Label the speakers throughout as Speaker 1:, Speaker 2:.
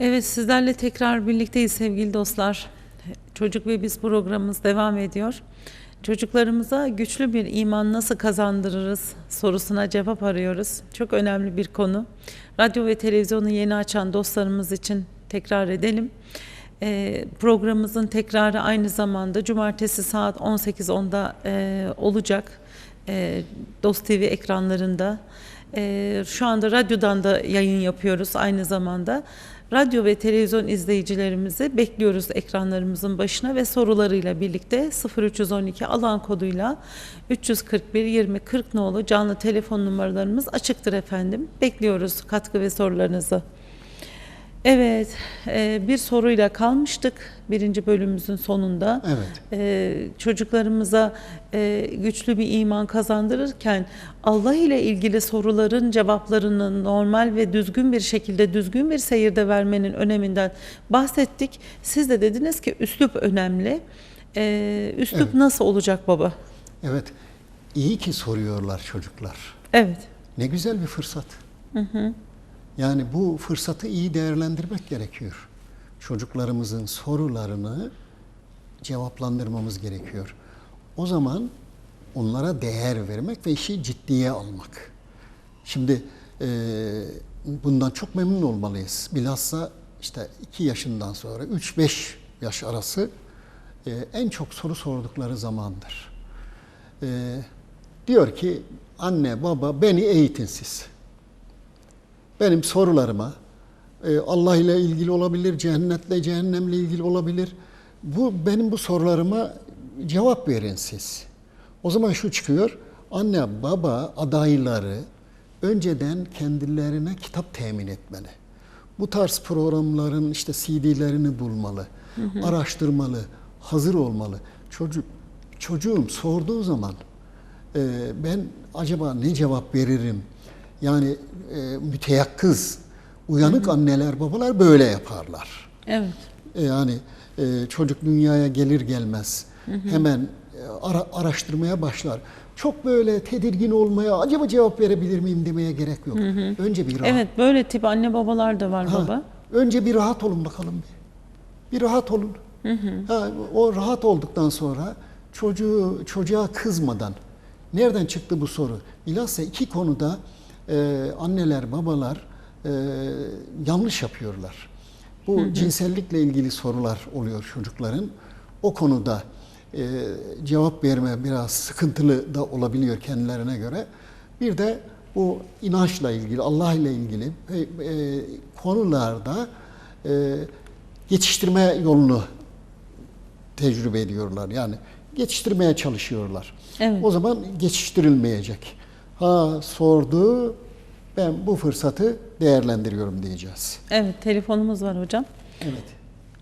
Speaker 1: Evet sizlerle tekrar birlikteyiz sevgili dostlar. Çocuk ve Biz programımız devam ediyor. Çocuklarımıza güçlü bir iman nasıl kazandırırız sorusuna cevap arıyoruz. Çok önemli bir konu. Radyo ve televizyonu yeni açan dostlarımız için tekrar edelim. Ee, programımızın tekrarı aynı zamanda cumartesi saat 18.10'da e, olacak. E, Dost TV ekranlarında. E, şu anda radyodan da yayın yapıyoruz aynı zamanda. Radyo ve televizyon izleyicilerimizi bekliyoruz ekranlarımızın başına ve sorularıyla birlikte 0312 alan koduyla 341 20 40 nolu canlı telefon numaralarımız açıktır efendim. Bekliyoruz katkı ve sorularınızı. Evet, e, bir soruyla kalmıştık birinci bölümümüzün sonunda.
Speaker 2: Evet.
Speaker 1: E, çocuklarımıza e, güçlü bir iman kazandırırken Allah ile ilgili soruların cevaplarını normal ve düzgün bir şekilde düzgün bir seyirde vermenin öneminden bahsettik. Siz de dediniz ki üslup önemli. E, üslup
Speaker 2: Evet.
Speaker 1: nasıl olacak baba?
Speaker 2: Evet. İyi ki soruyorlar çocuklar.
Speaker 1: Evet.
Speaker 2: Ne güzel bir fırsat. Yani bu fırsatı iyi değerlendirmek gerekiyor. Çocuklarımızın sorularını cevaplandırmamız gerekiyor. O zaman onlara değer vermek ve işi ciddiye almak. Şimdi e, bundan çok memnun olmalıyız. Bilhassa işte 2 yaşından sonra 3-5 yaş arası e, en çok soru sordukları zamandır. E, diyor ki anne baba beni eğitin siz. Benim sorularıma e, Allah ile ilgili olabilir, cennetle cehennemle ilgili olabilir. Bu benim bu sorularıma cevap verin siz. O zaman şu çıkıyor. Anne baba adayları önceden kendilerine kitap temin etmeli. Bu tarz programların işte CD'lerini bulmalı, araştırmalı, hazır olmalı. Çocuk çocuğum sorduğu zaman e, ben acaba ne cevap veririm? Yani e, müteyakkız, uyanık anneler babalar böyle yaparlar.
Speaker 1: Evet.
Speaker 2: E, Yani e, çocuk dünyaya gelir gelmez hemen e, ara- araştırmaya başlar. Çok böyle tedirgin olmaya, acaba cevap verebilir miyim demeye gerek yok. Önce bir rahat.
Speaker 1: Evet böyle tip anne babalar da var
Speaker 2: Ha,
Speaker 1: baba.
Speaker 2: Önce bir rahat olun bakalım bir. Bir rahat olun. Ha, o rahat olduktan sonra çocuğu çocuğa kızmadan nereden çıktı bu soru? Bilhassa iki konuda e, anneler babalar e, yanlış yapıyorlar. Bu cinsellikle ilgili sorular oluyor çocukların. O konuda e, cevap verme biraz sıkıntılı da olabiliyor kendilerine göre. Bir de bu inançla ilgili, Allah ile ilgili e, e, konularda e, yetiştirme yolunu tecrübe ediyorlar. Yani geçiştirmeye çalışıyorlar.
Speaker 1: Evet.
Speaker 2: O zaman geçiştirilmeyecek. Ha sordu, ben bu fırsatı değerlendiriyorum diyeceğiz.
Speaker 1: Evet telefonumuz var hocam.
Speaker 2: Evet.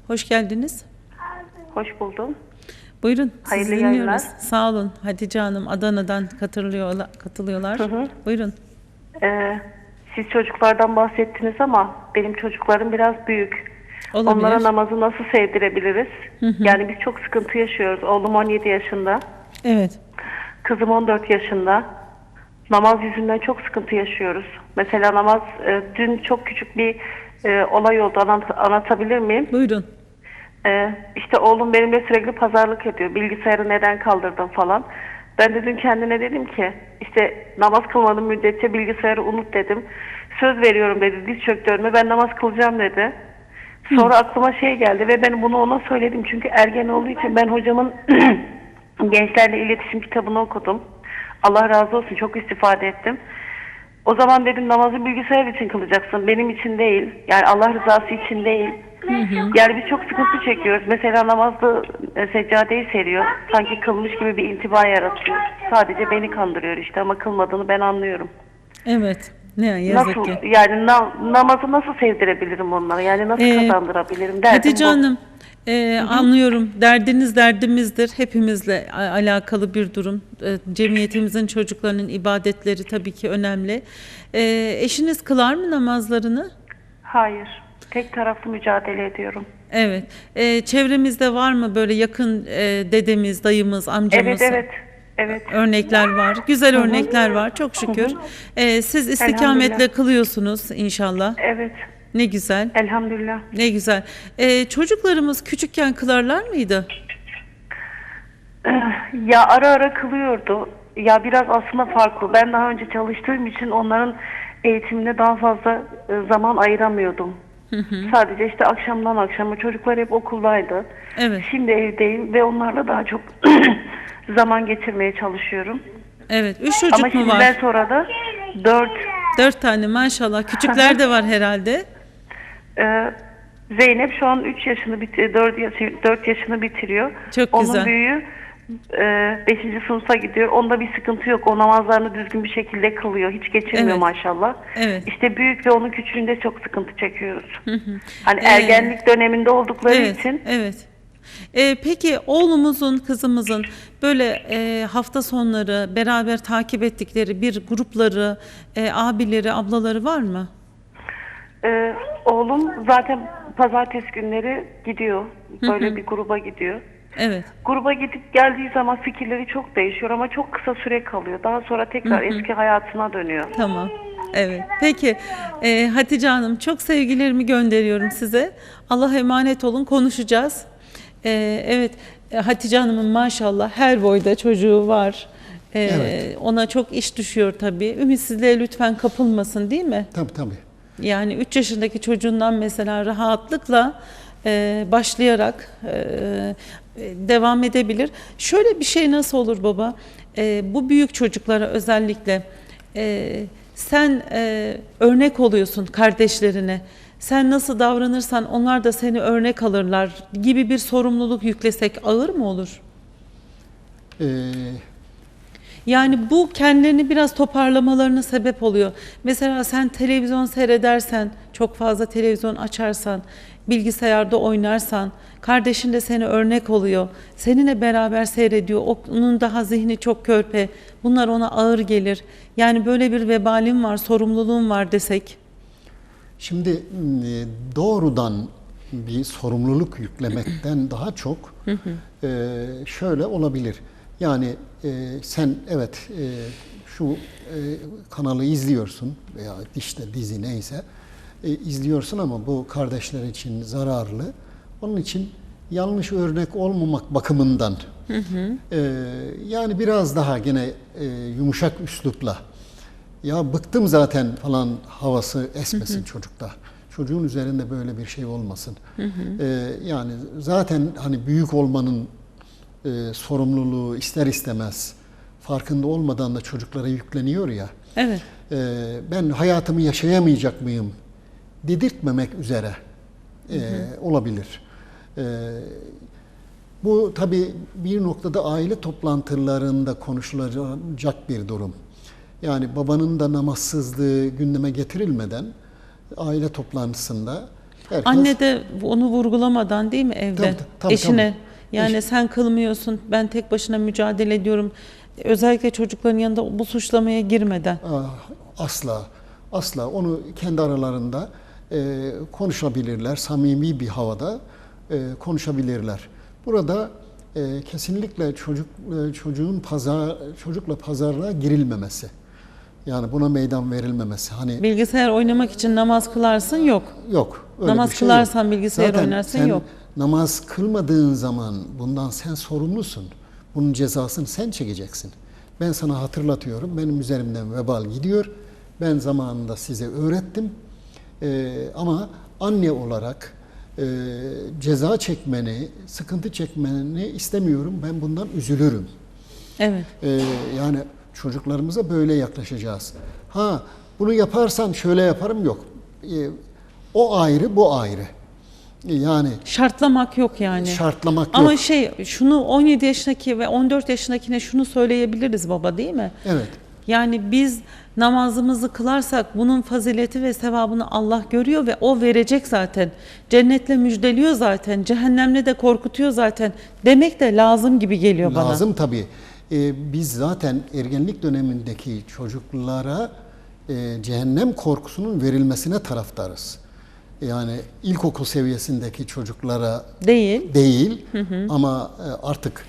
Speaker 1: Hoş geldiniz.
Speaker 3: Hoş buldum.
Speaker 1: Buyurun. sizi
Speaker 3: Hayırlı
Speaker 1: dinliyoruz.
Speaker 3: yayınlar.
Speaker 1: Sağ olun. Hatice Hanım Adana'dan katılıyorlar. katılıyorlar. Buyurun.
Speaker 3: Ee, siz çocuklardan bahsettiniz ama benim çocuklarım biraz büyük.
Speaker 1: Olabilir.
Speaker 3: Onlara namazı nasıl sevdirebiliriz? Yani biz çok sıkıntı yaşıyoruz. Oğlum 17 yaşında,
Speaker 1: Evet.
Speaker 3: kızım 14 yaşında. Namaz yüzünden çok sıkıntı yaşıyoruz. Mesela namaz, e, dün çok küçük bir e, olay oldu. Anlat- anlatabilir miyim?
Speaker 1: Buyurun.
Speaker 3: Ee, işte oğlum benimle sürekli pazarlık ediyor. Bilgisayarı neden kaldırdın falan. Ben de dün kendine dedim ki işte namaz kılmadığım müddetçe bilgisayarı unut dedim. Söz veriyorum dedi diz çöktü önüme ben namaz kılacağım dedi. Sonra aklıma şey geldi ve ben bunu ona söyledim. Çünkü ergen olduğu için ben hocamın gençlerle iletişim kitabını okudum. Allah razı olsun çok istifade ettim. O zaman dedim namazı bilgisayar için kılacaksın. Benim için değil. Yani Allah rızası için değil. Yani biz çok sıkıntı çekiyoruz. Mesela namazda e, seccadeyi seriyor. Sanki kılmış gibi bir intiba yaratıyor. Sadece beni kandırıyor işte ama kılmadığını ben anlıyorum.
Speaker 1: Evet. Ne yazık
Speaker 3: Nasıl
Speaker 1: ki.
Speaker 3: yani na- namazı nasıl sevdirebilirim onlara? Yani nasıl
Speaker 1: Ee,
Speaker 3: kazandırabilirim derdim.
Speaker 1: Hatice
Speaker 3: bu.
Speaker 1: Hanım e, anlıyorum. Derdiniz derdimizdir. Hepimizle alakalı bir durum. E, cemiyetimizin çocuklarının ibadetleri tabii ki önemli. E, eşiniz kılar mı namazlarını?
Speaker 3: Hayır. Tek taraflı mücadele ediyorum.
Speaker 1: Evet. E, çevremizde var mı böyle yakın e, dedemiz, dayımız, amcamız?
Speaker 3: Evet evet. Evet.
Speaker 1: örnekler var. Güzel örnekler var çok şükür. Ee, siz istikametle kılıyorsunuz inşallah.
Speaker 3: Evet.
Speaker 1: Ne güzel.
Speaker 3: Elhamdülillah.
Speaker 1: Ne güzel. Ee, çocuklarımız küçükken kılarlar mıydı?
Speaker 3: Ya ara ara kılıyordu. Ya biraz aslında farklı. Ben daha önce çalıştığım için onların eğitimine daha fazla e, zaman ayıramıyordum. Sadece işte akşamdan akşama çocuklar hep okuldaydı.
Speaker 1: Evet.
Speaker 3: Şimdi evdeyim ve onlarla daha çok zaman geçirmeye çalışıyorum.
Speaker 1: Evet. Üç çocuk
Speaker 3: Ama
Speaker 1: mu
Speaker 3: şimdiden
Speaker 1: var?
Speaker 3: sonra da dört
Speaker 1: Dört tane maşallah. Küçükler de var herhalde.
Speaker 3: Ee, Zeynep şu an 3 yaşını bitiriyor, 4, yaşı, 4 yaşını bitiriyor.
Speaker 1: Çok
Speaker 3: Onun
Speaker 1: güzel.
Speaker 3: büyüğü 5. sınıfa gidiyor. Onda bir sıkıntı yok. O namazlarını düzgün bir şekilde kılıyor. Hiç geçirmiyor
Speaker 1: Evet.
Speaker 3: maşallah.
Speaker 1: Evet.
Speaker 3: İşte büyük ve onun küçüğünde çok sıkıntı çekiyoruz. Hani
Speaker 1: Ee,
Speaker 3: ergenlik döneminde oldukları
Speaker 1: Evet.
Speaker 3: için
Speaker 1: Evet. Ee, peki oğlumuzun, kızımızın böyle e, hafta sonları beraber takip ettikleri bir grupları, e, abileri, ablaları var mı?
Speaker 3: E, oğlum zaten pazartesi günleri gidiyor. Böyle bir gruba gidiyor.
Speaker 1: Evet.
Speaker 3: Gruba gidip geldiği zaman fikirleri çok değişiyor ama çok kısa süre kalıyor. Daha sonra tekrar eski hayatına dönüyor.
Speaker 1: Tamam. Evet. Peki e, Hatice Hanım çok sevgilerimi gönderiyorum size. Allah'a emanet olun konuşacağız. E, evet e, Hatice Hanım'ın maşallah her boyda çocuğu var. E,
Speaker 2: Evet.
Speaker 1: Ona çok iş düşüyor tabii. Ümitsizliğe lütfen kapılmasın değil mi?
Speaker 2: Tabii tabii.
Speaker 1: Yani 3 yaşındaki çocuğundan mesela rahatlıkla e, başlayarak e, e, devam edebilir. Şöyle bir şey nasıl olur baba? E, bu büyük çocuklara özellikle e, sen e, örnek oluyorsun kardeşlerine. Sen nasıl davranırsan onlar da seni örnek alırlar gibi bir sorumluluk yüklesek ağır mı olur?
Speaker 2: Ee,
Speaker 1: Yani bu kendilerini biraz toparlamalarına sebep oluyor. Mesela sen televizyon seyredersen, çok fazla televizyon açarsan, bilgisayarda oynarsan, kardeşin de seni örnek oluyor. Seninle beraber seyrediyor. Onun daha zihni çok körpe. Bunlar ona ağır gelir. Yani böyle bir vebalin var, sorumluluğun var desek.
Speaker 2: Şimdi e, doğrudan bir sorumluluk yüklemekten daha çok e, şöyle olabilir. Yani e, sen evet e, şu e, kanalı izliyorsun veya işte dizi neyse e, izliyorsun ama bu kardeşler için zararlı. Onun için yanlış örnek olmamak bakımından e, yani biraz daha gene e, yumuşak üslupla ya bıktım zaten falan havası esmesin çocukta. Çocuğun üzerinde böyle bir şey olmasın. Ee, yani zaten hani büyük olmanın e, sorumluluğu ister istemez farkında olmadan da çocuklara yükleniyor ya.
Speaker 1: Evet.
Speaker 2: e, ben hayatımı yaşayamayacak mıyım dedirtmemek üzere e, olabilir. E, bu tabii bir noktada aile toplantılarında konuşulacak bir durum. Yani babanın da namazsızlığı gündeme getirilmeden aile toplantısında herkes
Speaker 1: Anne de onu vurgulamadan değil mi evde?
Speaker 2: Tabii, tabii,
Speaker 1: Eşine.
Speaker 2: tabii.
Speaker 1: Yani
Speaker 2: Eş-
Speaker 1: sen kılmıyorsun, ben tek başına mücadele ediyorum. Özellikle çocukların yanında bu suçlamaya girmeden.
Speaker 2: Ah, Asla, asla onu kendi aralarında e, konuşabilirler, samimi bir havada e, konuşabilirler. Burada e, kesinlikle çocuk e, çocuğun pazar çocukla pazarlığa girilmemesi. Yani buna meydan verilmemesi. Hani
Speaker 1: Bilgisayar oynamak için namaz kılarsın yok.
Speaker 2: yok. öyle
Speaker 1: Namaz
Speaker 2: şey yok.
Speaker 1: kılarsan, bilgisayar
Speaker 2: Zaten
Speaker 1: oynarsın
Speaker 2: sen
Speaker 1: yok.
Speaker 2: Namaz kılmadığın zaman bundan sen sorumlusun. Bunun cezasını sen çekeceksin. Ben sana hatırlatıyorum. Benim üzerimden vebal gidiyor. Ben zamanında size öğrettim. Ee, ama anne olarak e, ceza çekmeni, sıkıntı çekmeni istemiyorum. Ben bundan üzülürüm.
Speaker 1: Evet.
Speaker 2: Ee, yani çocuklarımıza böyle yaklaşacağız. Ha bunu yaparsan şöyle yaparım yok. Ee, o ayrı, bu ayrı. Ee, Yani
Speaker 1: Şartlamak yok yani.
Speaker 2: şartlamak
Speaker 1: Ama
Speaker 2: yok.
Speaker 1: şey şunu 17 yaşındaki ve 14 yaşındakine şunu söyleyebiliriz baba değil mi?
Speaker 2: Evet.
Speaker 1: Yani biz namazımızı kılarsak bunun fazileti ve sevabını Allah görüyor ve o verecek zaten. Cennetle müjdeliyor zaten. Cehennemle de korkutuyor zaten. Demek de lazım gibi geliyor bana.
Speaker 2: Lazım tabii. Ee, biz zaten ergenlik dönemindeki çocuklara e, cehennem korkusunun verilmesine taraftarız. Yani ilkokul seviyesindeki çocuklara
Speaker 1: Değil.
Speaker 2: değil ama e, artık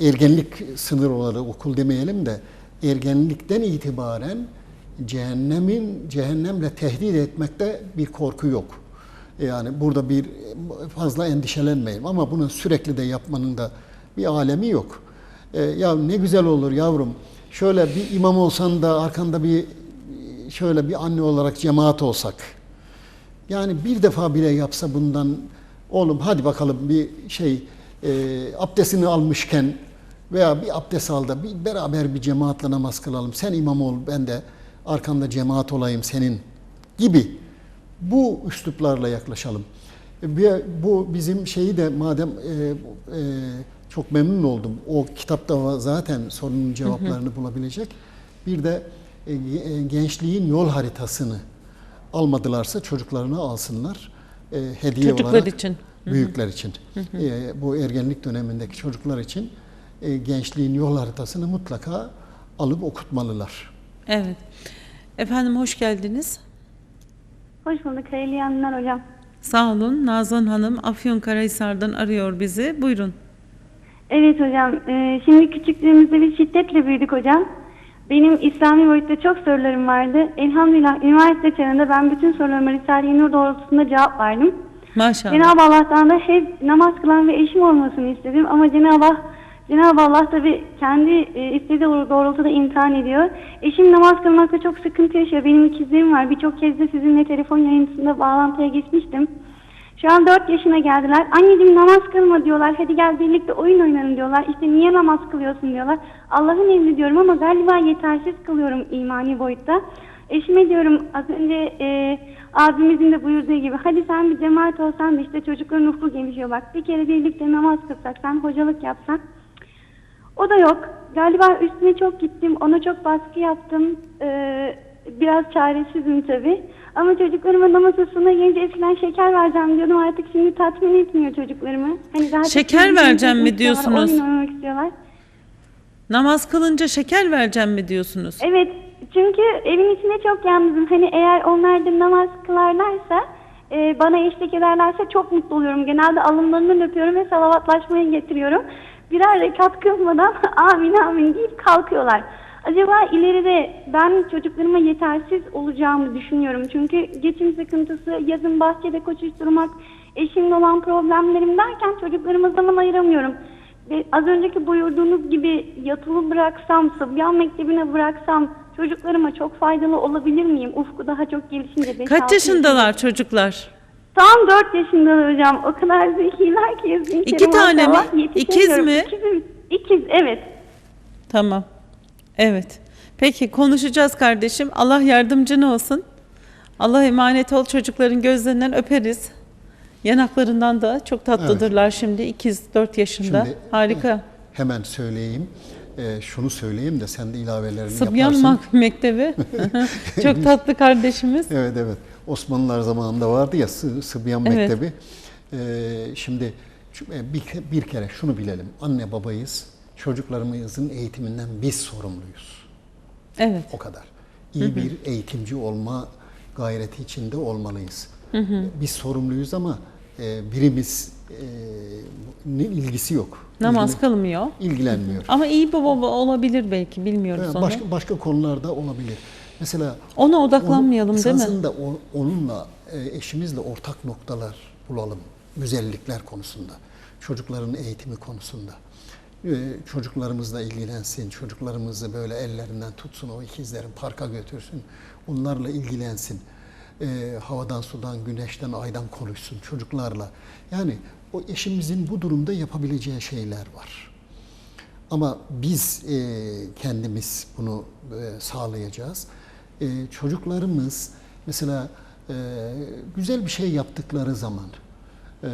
Speaker 2: ergenlik sınırları okul demeyelim de ergenlikten itibaren cehennemin cehennemle tehdit etmekte bir korku yok. Yani burada bir fazla endişelenmeyin ama bunu sürekli de yapmanın da bir alemi yok. E, ya ne güzel olur yavrum. Şöyle bir imam olsan da arkanda bir şöyle bir anne olarak cemaat olsak. Yani bir defa bile yapsa bundan oğlum hadi bakalım bir şey e, abdestini almışken veya bir abdest al da bir beraber bir cemaatle namaz kılalım. Sen imam ol ben de arkanda cemaat olayım senin gibi bu üsluplarla yaklaşalım. Bu bizim şeyi de madem e, e, çok memnun oldum. O kitapta zaten sorunun cevaplarını bulabilecek. Bir de e, e, gençliğin yol haritasını almadılarsa çocuklarını alsınlar. E, hediye
Speaker 1: Çocuklar
Speaker 2: olarak
Speaker 1: için.
Speaker 2: büyükler için. E, bu ergenlik dönemindeki çocuklar için e, gençliğin yol haritasını mutlaka alıp okutmalılar.
Speaker 1: Evet. Efendim hoş geldiniz.
Speaker 4: Hoş bulduk. Hayırlı yayınlar hocam.
Speaker 1: Sağ olun. Nazan Hanım Afyonkarahisar'dan arıyor bizi. Buyurun.
Speaker 4: Evet hocam. e, şimdi küçüklüğümüzde biz şiddetle büyüdük hocam. Benim İslami boyutta çok sorularım vardı. Elhamdülillah üniversite çağında ben bütün sorularıma Risale-i Nur doğrultusunda cevap verdim.
Speaker 1: Maşallah.
Speaker 4: Cenab-ı Allah'tan da hep namaz kılan ve eşim olmasını istedim ama Cenab-ı Allah Cenab-ı Allah tabi kendi e, istediği doğrultuda imtihan ediyor. Eşim namaz kılmakta çok sıkıntı yaşıyor. Benim ikizlerim var. Birçok kez de sizinle telefon yayıntısında bağlantıya geçmiştim. Şu an 4 yaşına geldiler. Anneciğim namaz kılma diyorlar. Hadi gel birlikte oyun oynayalım diyorlar. İşte niye namaz kılıyorsun diyorlar. Allah'ın emri diyorum ama galiba yetersiz kılıyorum imani boyutta. Eşime diyorum az önce e, abimizin de buyurduğu gibi hadi sen bir cemaat olsan da işte çocukların ufku gelişiyor bak. Bir kere birlikte namaz kılsak sen hocalık yapsan. O da yok. Galiba üstüne çok gittim. Ona çok baskı yaptım. Ee, biraz çaresizim tabii. Ama çocuklarıma namaz hırsına gelince eskiden şeker vereceğim diyordum. Artık şimdi tatmin etmiyor çocuklarımı. Hani daha
Speaker 1: Şeker vereceğim mi diyorsunuz?
Speaker 4: Oyun oynamak istiyorlar.
Speaker 1: Namaz kılınca şeker vereceğim mi diyorsunuz?
Speaker 4: Evet. Çünkü evin içinde çok yalnızım. Hani eğer onlar da namaz kılarlarsa e, bana eşlik ederlerse çok mutlu oluyorum. Genelde alınlarından öpüyorum ve salavatlaşmaya getiriyorum. Birer rekat kılmadan amin amin deyip kalkıyorlar. Acaba ileride ben çocuklarıma yetersiz olacağımı düşünüyorum. Çünkü geçim sıkıntısı, yazın bahçede koşuşturmak, eşimle olan problemlerim derken çocuklarıma zaman ayıramıyorum. Ve az önceki buyurduğunuz gibi yatılı bıraksam, Sıbyan Mektebi'ne bıraksam çocuklarıma çok faydalı olabilir miyim? Ufku daha çok gelişince. beş,
Speaker 1: Kaç
Speaker 4: altı
Speaker 1: yaşındalar çocuklar?
Speaker 4: Tam 4 yaşında hocam. O kadar zekiler ki. yazın
Speaker 1: İki tane mi? İkiz mi?
Speaker 4: İkiz, ikiz evet.
Speaker 1: Tamam. Evet. Peki konuşacağız kardeşim. Allah yardımcın olsun. Allah emanet ol. Çocukların gözlerinden öperiz. Yanaklarından da çok tatlıdırlar şimdi. İkiz 4 yaşında.
Speaker 2: Şimdi-
Speaker 1: Harika.
Speaker 2: Hemen söyleyeyim. Ee, şunu söyleyeyim de sen de ilavelerini
Speaker 1: Sıbyan
Speaker 2: yaparsın.
Speaker 1: Mak- Mektebi. çok tatlı kardeşimiz.
Speaker 2: Evet evet. Osmanlılar zamanında vardı ya Sı- Sıbyan
Speaker 1: Evet.
Speaker 2: Mektebi. Şimdi e, bir, bir kere şunu bilelim. Anne babayız. Çocuklarımızın eğitiminden biz sorumluyuz.
Speaker 1: Evet.
Speaker 2: O kadar. İyi bir eğitimci olma gayreti içinde olmalıyız. Biz sorumluyuz ama e, birimiz e, ilgisi yok.
Speaker 1: Namaz
Speaker 2: İlgili-
Speaker 1: kılmıyor.
Speaker 2: ilgilenmiyor.
Speaker 1: Ama iyi bir baba olabilir belki. Bilmiyoruz
Speaker 2: Evet,
Speaker 1: onu.
Speaker 2: başka başka konularda olabilir. Mesela
Speaker 1: Ona odaklanmayalım
Speaker 2: onu-
Speaker 1: değil mi?
Speaker 2: esasında onunla e, eşimizle ortak noktalar bulalım. Güzellikler konusunda, çocukların eğitimi konusunda. E, Çocuklarımızla ilgilensin, çocuklarımızı böyle ellerinden tutsun, o ikizlerin parka götürsün, onlarla ilgilensin. E, havadan, sudan, güneşten, aydan konuşsun çocuklarla. Yani o eşimizin bu durumda yapabileceği şeyler var. Ama biz e, kendimiz bunu e, sağlayacağız. E, çocuklarımız mesela e, güzel bir şey yaptıkları zaman e,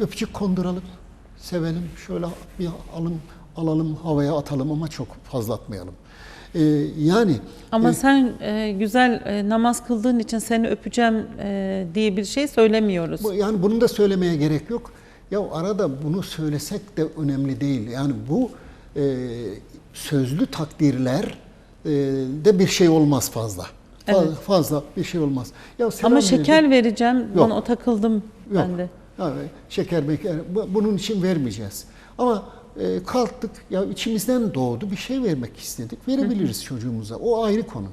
Speaker 2: öpücük konduralım, sevelim, şöyle bir alım, alalım, havaya atalım ama çok fazla atmayalım. E, yani
Speaker 1: Ama
Speaker 2: e,
Speaker 1: sen e, güzel e, namaz kıldığın için seni öpeceğim e, diye bir şey söylemiyoruz.
Speaker 2: Bu, yani bunu da söylemeye gerek yok. Ya arada bunu söylesek de önemli değil. Yani bu e, sözlü takdirler e, de bir şey olmaz fazla. Fa-
Speaker 1: Evet.
Speaker 2: Fazla bir şey olmaz. Ya
Speaker 1: Ama şeker vereceğim.
Speaker 2: Yok.
Speaker 1: Bana o takıldım
Speaker 2: Yok.
Speaker 1: ben de.
Speaker 2: Yani şeker meker bu- bunun için vermeyeceğiz. Ama e, kalktık ya içimizden doğdu bir şey vermek istedik. Verebiliriz çocuğumuza. O ayrı konu.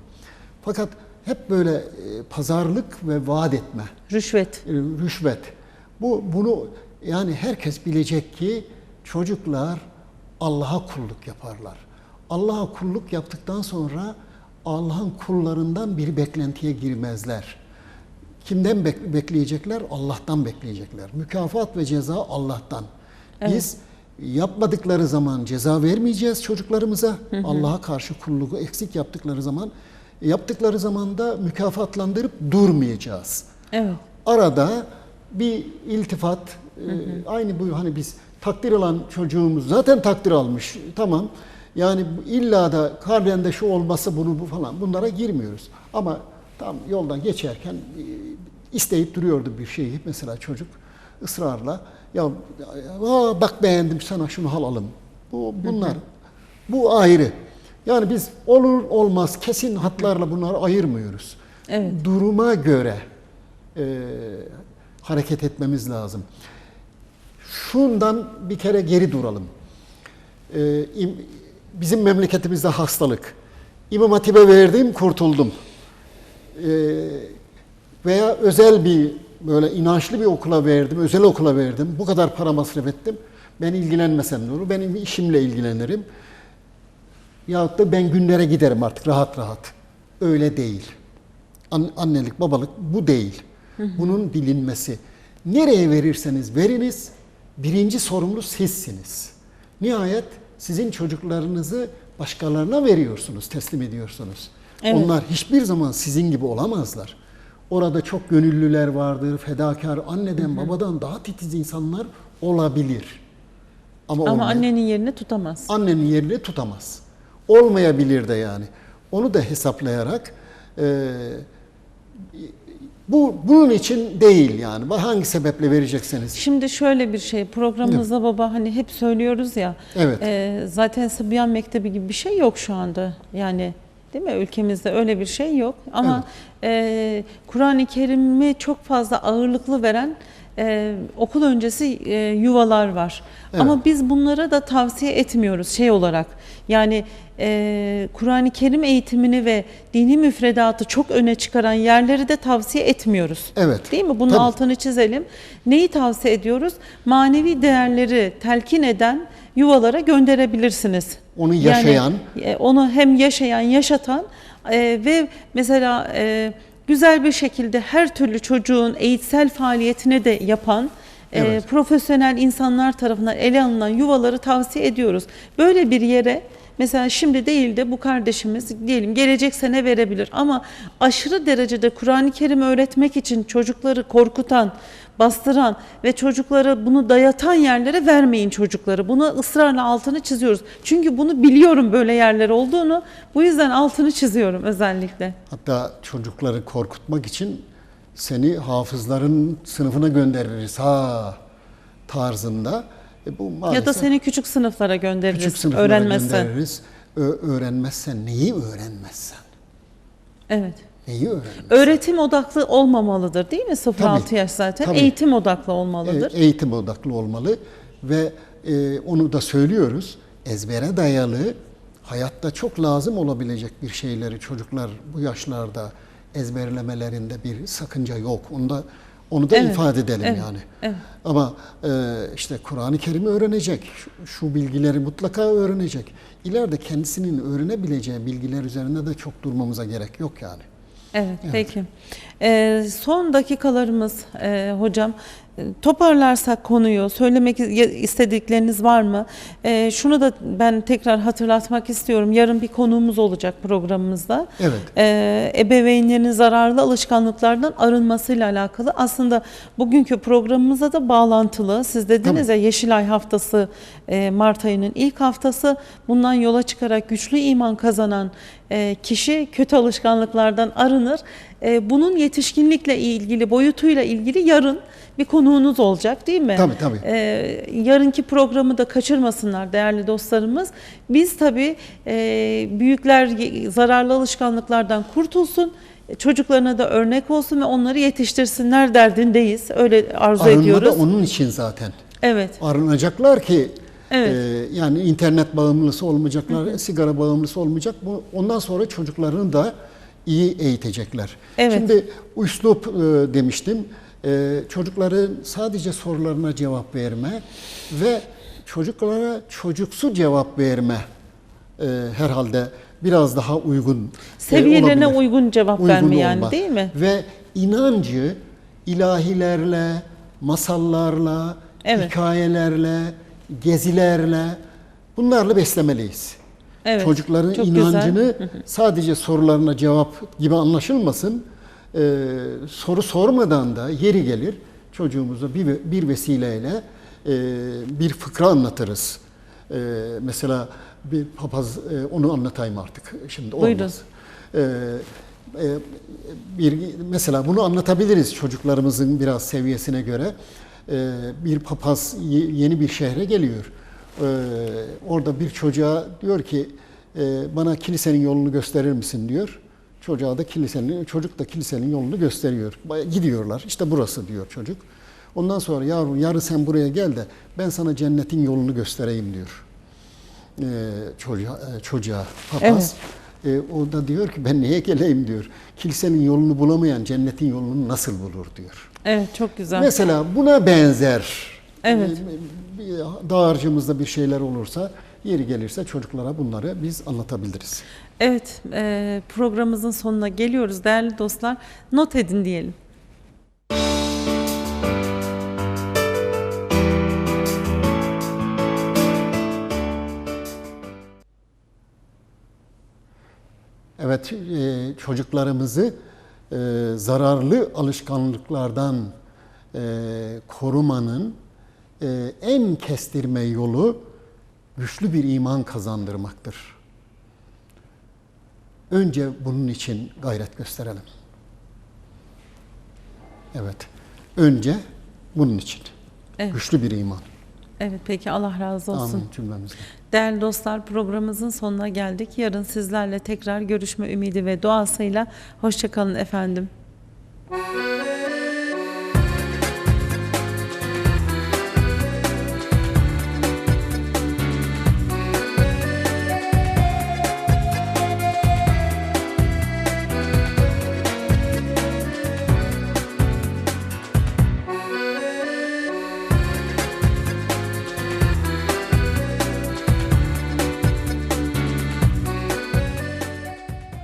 Speaker 2: Fakat hep böyle e, pazarlık ve vaat etme,
Speaker 1: Rüşvet.
Speaker 2: e, rüşvet. Bu bunu yani herkes bilecek ki çocuklar Allah'a kulluk yaparlar. Allah'a kulluk yaptıktan sonra Allah'ın kullarından bir beklentiye girmezler. Kimden bek- bekleyecekler? Allah'tan bekleyecekler. Mükafat ve ceza Allah'tan. Biz yapmadıkları zaman ceza vermeyeceğiz çocuklarımıza. Allah'a karşı kulluğu eksik yaptıkları zaman yaptıkları zaman da mükafatlandırıp durmayacağız.
Speaker 1: Evet.
Speaker 2: Arada bir iltifat e, aynı bu hani biz takdir alan çocuğumuz zaten takdir almış. Tamam. Yani illa da karnende şu olması bunu bu falan bunlara girmiyoruz. Ama tam yoldan geçerken e, isteyip duruyordu bir şeyi mesela çocuk ısrarla ya aa, bak beğendim sana şunu alalım. Bu bunlar bu ayrı. Yani biz olur olmaz kesin hatlarla bunları ayırmıyoruz.
Speaker 1: Evet.
Speaker 2: Duruma göre e, hareket etmemiz lazım. Şundan bir kere geri duralım. E, im- bizim memleketimizde hastalık. İmam Hatip'e verdim, kurtuldum. E, veya özel bir böyle inançlı bir okula verdim, özel okula verdim. Bu kadar para masraf ettim. Ben ilgilenmesem ne olur? Benim işimle ilgilenirim. Yahut da ben günlere giderim artık rahat rahat. Öyle değil. An- annelik, babalık bu değil. Bunun bilinmesi. Nereye verirseniz veriniz, birinci sorumlu sizsiniz. Nihayet sizin çocuklarınızı başkalarına veriyorsunuz, teslim ediyorsunuz.
Speaker 1: Evet.
Speaker 2: Onlar hiçbir zaman sizin gibi olamazlar. Orada çok gönüllüler vardır, fedakar, anneden, babadan daha titiz insanlar olabilir. Ama,
Speaker 1: Ama annenin yerini tutamaz.
Speaker 2: annenin yerini tutamaz. Olmayabilir de yani. Onu da hesaplayarak e, bu bunun için değil yani. Hangi sebeple verecekseniz.
Speaker 1: Şimdi şöyle bir şey programımızda baba hani hep söylüyoruz ya
Speaker 2: Evet.
Speaker 1: e, zaten Sıbyan Mektebi gibi bir şey yok şu anda yani değil mi ülkemizde öyle bir şey yok ama e, Kur'an-ı Kerim'i çok fazla ağırlıklı veren e, okul öncesi e, yuvalar var
Speaker 2: Evet.
Speaker 1: ama biz bunlara da tavsiye etmiyoruz şey olarak yani e, Kur'an-ı Kerim eğitimini ve dini müfredatı çok öne çıkaran yerleri de tavsiye etmiyoruz.
Speaker 2: Evet.
Speaker 1: Değil mi? Bunun
Speaker 2: Tabii.
Speaker 1: altını çizelim. Neyi tavsiye ediyoruz? Manevi değerleri telkin eden yuvalara gönderebilirsiniz.
Speaker 2: Onu yaşayan.
Speaker 1: Yani, e, onu hem yaşayan, yaşatan e, ve mesela e, güzel bir şekilde her türlü çocuğun eğitsel faaliyetini de yapan e,
Speaker 2: Evet.
Speaker 1: profesyonel insanlar tarafından ele alınan yuvaları tavsiye ediyoruz. Böyle bir yere Mesela şimdi değil de bu kardeşimiz diyelim gelecek sene verebilir ama aşırı derecede Kur'an-ı Kerim öğretmek için çocukları korkutan, bastıran ve çocuklara bunu dayatan yerlere vermeyin çocukları. Bunu ısrarla altını çiziyoruz. Çünkü bunu biliyorum böyle yerler olduğunu. Bu yüzden altını çiziyorum özellikle.
Speaker 2: Hatta çocukları korkutmak için seni hafızların sınıfına göndeririz ha tarzında. E bu maalesef
Speaker 1: ya da seni küçük sınıflara göndeririz
Speaker 2: küçük sınıflara
Speaker 1: öğrenmezsen.
Speaker 2: göndeririz. Ö- öğrenmezsen neyi öğrenmezsen?
Speaker 1: Evet.
Speaker 2: Neyi öğrenmezsen?
Speaker 1: Öğretim odaklı olmamalıdır değil mi? 0-6
Speaker 2: Tabii,
Speaker 1: yaş zaten.
Speaker 2: tabii.
Speaker 1: Eğitim odaklı olmalıdır.
Speaker 2: E, eğitim odaklı olmalı ve e, onu da söylüyoruz. Ezbere dayalı hayatta çok lazım olabilecek bir şeyleri çocuklar bu yaşlarda ezberlemelerinde bir sakınca yok. Onu da onu da
Speaker 1: Evet,
Speaker 2: ifade edelim
Speaker 1: evet,
Speaker 2: yani.
Speaker 1: evet.
Speaker 2: Ama e, işte Kur'an-ı Kerim'i öğrenecek, şu, şu bilgileri mutlaka öğrenecek. İleride kendisinin öğrenebileceği bilgiler üzerinde de çok durmamıza gerek yok yani.
Speaker 1: Evet, peki. Ee, son dakikalarımız e, hocam. E, Toparlarsak konuyu, söylemek istedikleriniz var mı? E, şunu da ben tekrar hatırlatmak istiyorum. Yarın bir konuğumuz olacak programımızda.
Speaker 2: Evet.
Speaker 1: E, ebeveynlerin zararlı alışkanlıklardan arınmasıyla alakalı. Aslında bugünkü programımıza da bağlantılı. Siz dediniz ya Yeşilay haftası e, Mart ayının ilk haftası. Bundan yola çıkarak güçlü iman kazanan e, kişi kötü alışkanlıklardan arınır. E, bunun yetişkinlikle ilgili boyutuyla ilgili yarın bir konuğunuz olacak değil mi?
Speaker 2: Tabii, tabii.
Speaker 1: E, yarınki programı da kaçırmasınlar değerli dostlarımız. Biz tabii e, büyükler zararlı alışkanlıklardan kurtulsun. Çocuklarına da örnek olsun ve onları yetiştirsinler derdindeyiz. Öyle arzu
Speaker 2: Arınma
Speaker 1: ediyoruz.
Speaker 2: da onun için zaten.
Speaker 1: Evet.
Speaker 2: arınacaklar ki
Speaker 1: Evet.
Speaker 2: e, yani internet bağımlısı olmayacaklar, sigara bağımlısı olmayacak. Bu ondan sonra çocuklarını da iyi eğitecekler.
Speaker 1: Evet.
Speaker 2: Şimdi üslup e, demiştim. E, çocukların sadece sorularına cevap verme ve çocuklara çocuksu cevap verme e, herhalde biraz daha uygun e,
Speaker 1: Seviyelerine
Speaker 2: olabilir.
Speaker 1: uygun cevap
Speaker 2: Uygun
Speaker 1: verme yani
Speaker 2: olma.
Speaker 1: değil mi?
Speaker 2: Ve inancı ilahilerle, masallarla,
Speaker 1: Evet.
Speaker 2: hikayelerle, gezilerle bunlarla beslemeliyiz.
Speaker 1: Evet,
Speaker 2: Çocukların inancını sadece sorularına cevap gibi anlaşılmasın. Ee, soru sormadan da yeri gelir çocuğumuza bir, bir vesileyle e, bir fıkra anlatırız. Ee, mesela bir papaz e, onu anlatayım artık şimdi olmaz.
Speaker 1: Buyurun.
Speaker 2: Ee, e, bir mesela bunu anlatabiliriz çocuklarımızın biraz seviyesine göre. Ee, bir papaz ye- yeni bir şehre geliyor. Ee, orada bir çocuğa diyor ki e, bana kilisenin yolunu gösterir misin diyor. Çocuğa da kilisenin çocuk da kilisenin yolunu gösteriyor. Baya- Gidiyorlar. İşte burası diyor çocuk. Ondan sonra yavrum yarın sen buraya gel de ben sana cennetin yolunu göstereyim diyor. Ee, çocuğa, e, çocuğa papaz. E, o da diyor ki ben niye geleyim diyor. Kilisenin yolunu bulamayan cennetin yolunu nasıl bulur diyor.
Speaker 1: Evet çok güzel.
Speaker 2: Mesela buna benzer
Speaker 1: Evet.
Speaker 2: e, dağarcığımızda bir şeyler olursa yeri gelirse çocuklara bunları biz anlatabiliriz.
Speaker 1: Evet, e, programımızın sonuna geliyoruz değerli dostlar. Not edin diyelim.
Speaker 2: Evet, e, çocuklarımızı e, zararlı alışkanlıklardan e, korumanın e, en kestirme yolu güçlü bir iman kazandırmaktır. Önce bunun için gayret gösterelim. Evet, önce bunun için.
Speaker 1: Evet.
Speaker 2: Güçlü bir iman.
Speaker 1: Evet peki Allah razı olsun.
Speaker 2: Amin cümlemizden.
Speaker 1: Değerli dostlar programımızın sonuna geldik. Yarın sizlerle tekrar görüşme ümidi ve duasıyla hoşçakalın efendim.